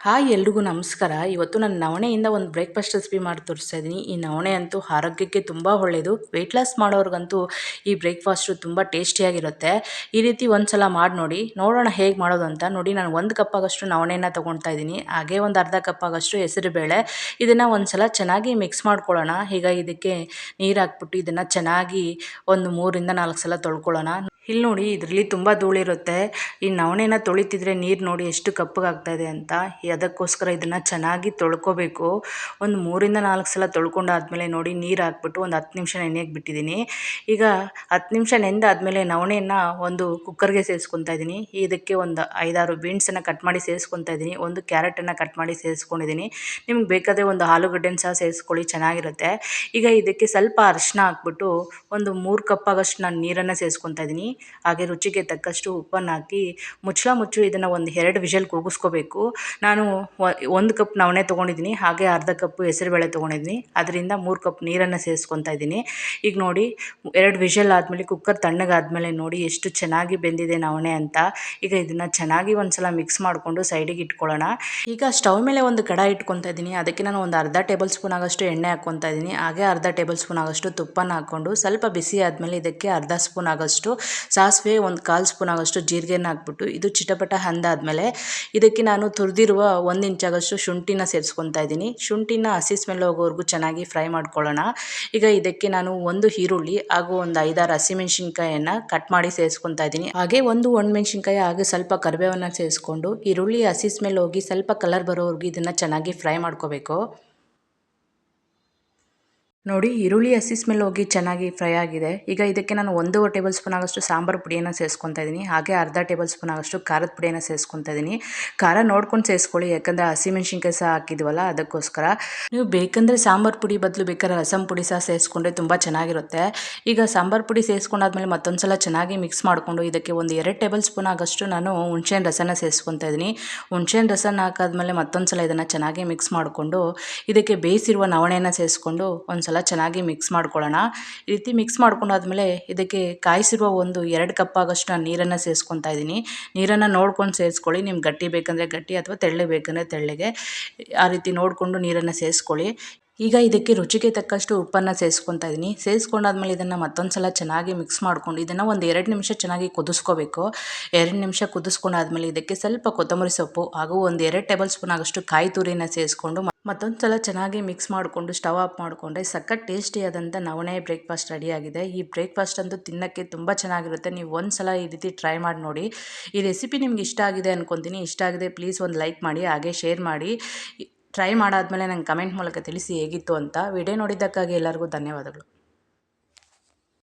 Hi ಎಲ್ರಿಗೂ ನಮಸ್ಕಾರ. ಇವತ್ತು ನಾನು ನವಣೆಯಿಂದ ಒಂದು ಬ್ರೇಕ್ಫಾಸ್ಟ್ ರೆಸಿಪಿ ಮಾಡಿ ತೋರಿಸ್ತಾ ಇದ್ದೀನಿ. ಈ ನವಣೆ ಅಂತೂ ಆರೋಗ್ಯಕ್ಕೆ ತುಂಬ ಒಳ್ಳೆಯದು ವೆಯ್ಟ್ ಲಾಸ್ ಮಾಡೋರ್ಗಂತೂ ಈ ಬ್ರೇಕ್ಫಾಸ್ಟು ತುಂಬ ಟೇಸ್ಟಿಯಾಗಿರುತ್ತೆ ಈ ರೀತಿ ಒಂದು ಸಲ ಮಾಡಿ ನೋಡಿ. ನೋಡೋಣ ಹೇಗೆ ಮಾಡೋದು ಅಂತ. ನೋಡಿ, ನಾನು ಒಂದು ಕಪ್ ಆಗಷ್ಟು ನವಣೆಯನ್ನು ತೊಗೊಳ್ತಾ ಇದ್ದೀನಿ. ಹಾಗೆ ಒಂದು ಅರ್ಧ ಕಪ್ ಹೆಸರು ಹೆಸರುಬೇಳೆ. ಇದನ್ನು ಒಂದು ಸಲ ಚೆನ್ನಾಗಿ ಮಿಕ್ಸ್ ಮಾಡ್ಕೊಳ್ಳೋಣ. ಈಗ ಇದಕ್ಕೆ ನೀರು ಹಾಕ್ಬಿಟ್ಟು ಇದನ್ನು ಚೆನ್ನಾಗಿ ಒಂದು ಮೂರಿಂದ ನಾಲ್ಕು ಸಲ ತೊಳ್ಕೊಳ್ಳೋಣ. ಇಲ್ಲಿ ನೋಡಿ, ಇದರಲ್ಲಿ ತುಂಬ ಧೂಳಿರುತ್ತೆ. ಈ ನವಣೆನ ತೊಳಿತಿದ್ರೆ ನೀರು ನೋಡಿ ಎಷ್ಟು ಕಪ್ಪಗಾಗ್ತಾ ಇದೆ ಅಂತ. ಅದಕ್ಕೋಸ್ಕರ ಇದನ್ನು ಚೆನ್ನಾಗಿ ತೊಳ್ಕೊಬೇಕು. ಒಂದು ಮೂರಿಂದ ನಾಲ್ಕು ಸಲ ತೊಳ್ಕೊಂಡಾದ್ಮೇಲೆ ನೋಡಿ ನೀರು ಹಾಕ್ಬಿಟ್ಟು ಒಂದು ಹತ್ತು ನಿಮಿಷ ನೆನೆಯಕ್ಕೆ ಬಿಟ್ಟಿದ್ದೀನಿ ಈಗ ಹತ್ತು ನಿಮಿಷ ನೆಂದಾದಮೇಲೆ ನವಣೆಯನ್ನು ಒಂದು ಕುಕ್ಕರ್ಗೆ ಸೇರಿಸ್ಕೊತಾ ಇದ್ದೀನಿ ಇದಕ್ಕೆ ಒಂದು ಐದಾರು ಬೀನ್ಸನ್ನು ಕಟ್ ಮಾಡಿ ಸೇರಿಸ್ಕೊತಾ ಇದ್ದೀನಿ ಒಂದು ಕ್ಯಾರೆಟನ್ನು ಕಟ್ ಮಾಡಿ ಸೇರಿಸ್ಕೊಂಡಿದ್ದೀನಿ ನಿಮ್ಗೆ ಬೇಕಾದರೆ ಒಂದು ಆಲೂಗಡ್ಡೆನ ಸಹ ಸೇರಿಸ್ಕೊಳ್ಳಿ, ಚೆನ್ನಾಗಿರುತ್ತೆ. ಈಗ ಇದಕ್ಕೆ ಸ್ವಲ್ಪ ಅರಿಶಿನ ಹಾಕ್ಬಿಟ್ಟು ಒಂದು ಮೂರು ಕಪ್ಪಾಗಷ್ಟು ನಾನು ನೀರನ್ನು ಸೇರಿಸ್ಕೊತಾ ಇದ್ದೀನಿ ಹಾಗೆ ರುಚಿಗೆ ತಕ್ಕಷ್ಟು ಉಪ್ಪನ್ನು ಹಾಕಿ ಮುಚ್ಚಳ ಮುಚ್ಚು ಇದನ್ನು ಒಂದು ಎರಡು ವಿಷಲ್ ಕೂಗಿಸ್ಕೋಬೇಕು. ನಾನು ಒಂದು ಕಪ್ ನವಣೆ ತೊಗೊಂಡಿದ್ದೀನಿ, ಹಾಗೆ ಅರ್ಧ ಕಪ್ಪು ಹೆಸರುಬೇಳೆ ತೊಗೊಂಡಿದ್ದೀನಿ. ಅದರಿಂದ ಮೂರು ಕಪ್ ನೀರನ್ನು ಸೇರಿಸ್ಕೊತಾ ಇದ್ದೀನಿ. ಈಗ ನೋಡಿ, ಎರಡು ವಿಷಲ್ ಆದಮೇಲೆ, ಕುಕ್ಕರ್ ತಣ್ಣಗಾದಮೇಲೆ ನೋಡಿ ಎಷ್ಟು ಚೆನ್ನಾಗಿ ಬೆಂದಿದೆ ನವಣೆ ಅಂತ. ಈಗ ಇದನ್ನು ಚೆನ್ನಾಗಿ ಒಂದು ಸಲ ಮಿಕ್ಸ್ ಮಾಡಿಕೊಂಡು ಸೈಡಿಗೆ ಇಟ್ಕೊಳ್ಳೋಣ. ಈಗ ಸ್ಟವ್ ಮೇಲೆ ಒಂದು ಕಡ ಇಟ್ಕೊತಾ ಇದ್ದೀನಿ. ಅದಕ್ಕೆ ನಾನು ಒಂದು ಅರ್ಧ ಟೇಬಲ್ ಸ್ಪೂನ್ ಆಗೋಷ್ಟು ಎಣ್ಣೆ ಹಾಕ್ಕೊತಾ ಇದ್ದೀನಿ. ಹಾಗೆ ಅರ್ಧ ಟೇಬಲ್ ಸ್ಪೂನ್ ಆಗೋಷ್ಟು ತುಪ್ಪನ ಹಾಕ್ಕೊಂಡು ಸ್ವಲ್ಪ ಬಿಸಿ ಆದಮೇಲೆ ಇದಕ್ಕೆ ಅರ್ಧ ಸ್ಪೂನ್ ಆಗೋಷ್ಟು ಸಾಸಿವೆ ಒಂದು ಕಾಲು ಸ್ಪೂನ್ ಆಗೋಷ್ಟು ಜೀರಿಗೆನ ಹಾಕ್ಬಿಟ್ಟು ಇದು ಚಿಟಪಟ ಹಂದಾದಮೇಲೆ ಇದಕ್ಕೆ ನಾನು ತುರಿದಿರುವ ಒಂದು ಇಂಚಾಗಷ್ಟು ಶುಂಠಿನ ಸೇರಿಸ್ಕೊತಾ ಇದ್ದೀನಿ. ಶುಂಠಿನ ಹಸಿ ಸ್ಮೆಲ್ ಹೋಗೋವರೆಗೂ ಚೆನ್ನಾಗಿ ಫ್ರೈ ಮಾಡ್ಕೊಳ್ಳೋಣ. ಈಗ ಇದಕ್ಕೆ ನಾನು ಒಂದು ಈರುಳ್ಳಿ ಹಾಗೂ ಒಂದು ಐದಾರು ಹಸಿಮೆಣ್ಸಿನ್ಕಾಯನ್ನು ಕಟ್ ಮಾಡಿ ಸೇರಿಸ್ಕೊತಾ ಇದ್ದೀನಿ. ಹಾಗೆ ಒಂದು ಒಣಮೆಣ್ಸಿನ್ಕಾಯಿ ಹಾಗೆ ಸ್ವಲ್ಪ ಕರಿಬೇವನ್ನು ಸೇರಿಸ್ಕೊಂಡು ಈರುಳ್ಳಿ ಹಸಿ ಸ್ಮೆಲ್ ಹೋಗಿ ಸ್ವಲ್ಪ ಕಲರ್ ಬರೋವರೆಗೂ ಇದನ್ನು ಚೆನ್ನಾಗಿ ಫ್ರೈ ಮಾಡ್ಕೋಬೇಕು. ನೋಡಿ, ಈರುಳ್ಳಿ ಹಸಿ ಸ್ಮೆಲ್ ಹೋಗಿ ಚೆನ್ನಾಗಿ ಫ್ರೈ ಆಗಿದೆ. ಈಗ ಇದಕ್ಕೆ ನಾನು ಒಂದೂವರೆ ಟೇಬಲ್ ಸ್ಪೂನ್ ಆಗೋಷ್ಟು ಸಾಂಬಾರು ಪುಡಿಯನ್ನು ಸೇರಿಸ್ಕೊತಾ ಇದ್ದೀನಿ ಹಾಗೆ ಅರ್ಧ ಟೇಬಲ್ ಸ್ಪೂನ್ ಆಗೋಷ್ಟು ಖಾರದ ಪುಡಿಯನ್ನು ಸೇರಿಸ್ಕೊತಾ ಇದ್ದೀನಿ ಖಾರ ನೋಡ್ಕೊಂಡು ಸೇರಿಸ್ಕೊಳ್ಳಿ ಯಾಕಂದರೆ ಹಸಿಮೆಣ್ಸಿನ್ಕಾಯಿ ಸಹ ಹಾಕಿದ್ವಲ್ಲ, ಅದಕ್ಕೋಸ್ಕರ. ನೀವು ಬೇಕಂದರೆ ಸಾಂಬಾರು ಪುಡಿ ಬದಲು ಬೇಕಾದ್ರೆ ರಸಂ ಪುಡಿ ಸಹ ಸೇರಿಸ್ಕೊಂಡ್ರೆ ತುಂಬ ಚೆನ್ನಾಗಿರುತ್ತೆ. ಈಗ ಸಾಂಬಾರು ಪುಡಿ ಸೇರಿಸ್ಕೊಂಡಾದ್ಮೇಲೆ ಮತ್ತೊಂದು ಸಲ ಚೆನ್ನಾಗಿ ಮಿಕ್ಸ್ ಮಾಡಿಕೊಂಡು ಇದಕ್ಕೆ ಒಂದು ಎರಡು ಟೇಬಲ್ ಸ್ಪೂನ್ ಆಗೋಷ್ಟು ನಾನು ಹುಣ್ಸೆಹಣ್ಣು ರಸನ ಸೇರಿಸ್ಕೊತಾ ಇದ್ದೀನಿ ಹುಣ್ಸೆಹಣ್ಣು ರಸನ ಹಾಕಾದ್ಮೇಲೆ ಮತ್ತೊಂದು ಸಲ ಇದನ್ನು ಚೆನ್ನಾಗಿ ಮಿಕ್ಸ್ ಮಾಡಿಕೊಂಡು ಇದಕ್ಕೆ ಬೇಯಿಸಿರುವ ನವಣೆಯನ್ನು ಸೇರಿಸ್ಕೊಂಡು ಒಂದು ಸಲ ಚೆನ್ನಾಗಿ ಮಿಕ್ಸ್ ಮಾಡ್ಕೊಳ್ಳೋಣ. ಈ ರೀತಿ ಮಿಕ್ಸ್ ಮಾಡ್ಕೊಂಡಾದ್ಮೇಲೆ ಇದಕ್ಕೆ ಕಾಯಿಸಿರುವ ಒಂದು ಎರಡು ಕಪ್ ಆಗೋಷ್ಟು ನಾನು ನೀರನ್ನು ಸೇರಿಸ್ಕೊತಾ ಇದ್ದೀನಿ. ನೀರನ್ನು ನೋಡ್ಕೊಂಡು ಸೇರಿಸ್ಕೊಳ್ಳಿ ನಿಮ್ಗೆ ಗಟ್ಟಿ ಬೇಕಂದರೆ ಗಟ್ಟಿ ಅಥವಾ ತೆಳ್ಳಗೆ ಬೇಕಂದರೆ ತೆಳ್ಳಗೆ. ಆ ರೀತಿ ನೋಡಿಕೊಂಡು ನೀರನ್ನು ಸೇರಿಸ್ಕೊಳ್ಳಿ ಈಗ ಇದಕ್ಕೆ ರುಚಿಗೆ ತಕ್ಕಷ್ಟು ಉಪ್ಪನ್ನು ಸೇರಿಸ್ಕೊತಾ ಇದ್ದೀನಿ ಸೇರಿಸ್ಕೊಂಡಾದ್ಮೇಲೆ ಇದನ್ನು ಮತ್ತೊಂದು ಸಲ ಚೆನ್ನಾಗಿ ಮಿಕ್ಸ್ ಮಾಡ್ಕೊಂಡು ಇದನ್ನು ಒಂದು ಎರಡು ನಿಮಿಷ ಚೆನ್ನಾಗಿ ಕುದಿಸ್ಕೋಬೇಕು. ಎರಡು ನಿಮಿಷ ಕುದಿಸ್ಕೊಂಡಾದ್ಮೇಲೆ ಇದಕ್ಕೆ ಸ್ವಲ್ಪ ಕೊತ್ತಂಬರಿ ಸೊಪ್ಪು ಹಾಗೂ ಒಂದು ಎರಡು ಟೇಬಲ್ ಸ್ಪೂನ್ ಆಗಷ್ಟು ಕಾಯಿ ತುರಿನ ಸೇರಿಸ್ಕೊಂಡು ಮತ್ತೊಂದು ಸಲ ಚೆನ್ನಾಗಿ ಮಿಕ್ಸ್ ಮಾಡಿಕೊಂಡು ಸ್ಟವ್ ಆಫ್ ಮಾಡಿಕೊಂಡ್ರೆ ಸಖತ್ ಟೇಸ್ಟಿಯಾದಂಥ ನವಣೆ ಬ್ರೇಕ್ಫಾಸ್ಟ್ ರೆಡಿಯಾಗಿದೆ ಈ ಬ್ರೇಕ್ಫಾಸ್ಟ್ ಅಂತೂ ತಿನ್ನೋಕ್ಕೆ ತುಂಬ ಚೆನ್ನಾಗಿರುತ್ತೆ. ನೀವು ಒಂದು ಸಲ ಈ ರೀತಿ ಟ್ರೈ ಮಾಡಿ ನೋಡಿ. ಈ ರೆಸಿಪಿ ನಿಮ್ಗೆ ಇಷ್ಟ ಆಗಿದೆ ಅಂದ್ಕೊತೀನಿ ಇಷ್ಟ ಆಗಿದೆ ಪ್ಲೀಸ್ ಒಂದು ಲೈಕ್ ಮಾಡಿ, ಹಾಗೆ ಶೇರ್ ಮಾಡಿ. ಟ್ರೈ ಮಾಡಾದಮೇಲೆ ನಂಗೆ ಕಮೆಂಟ್ ಮೂಲಕ ತಿಳಿಸಿ ಹೇಗಿತ್ತು ಅಂತ ವಿಡಿಯೋ ನೋಡಿದ್ದಕ್ಕಾಗಿ ಎಲ್ಲರಿಗೂ ಧನ್ಯವಾದಗಳು.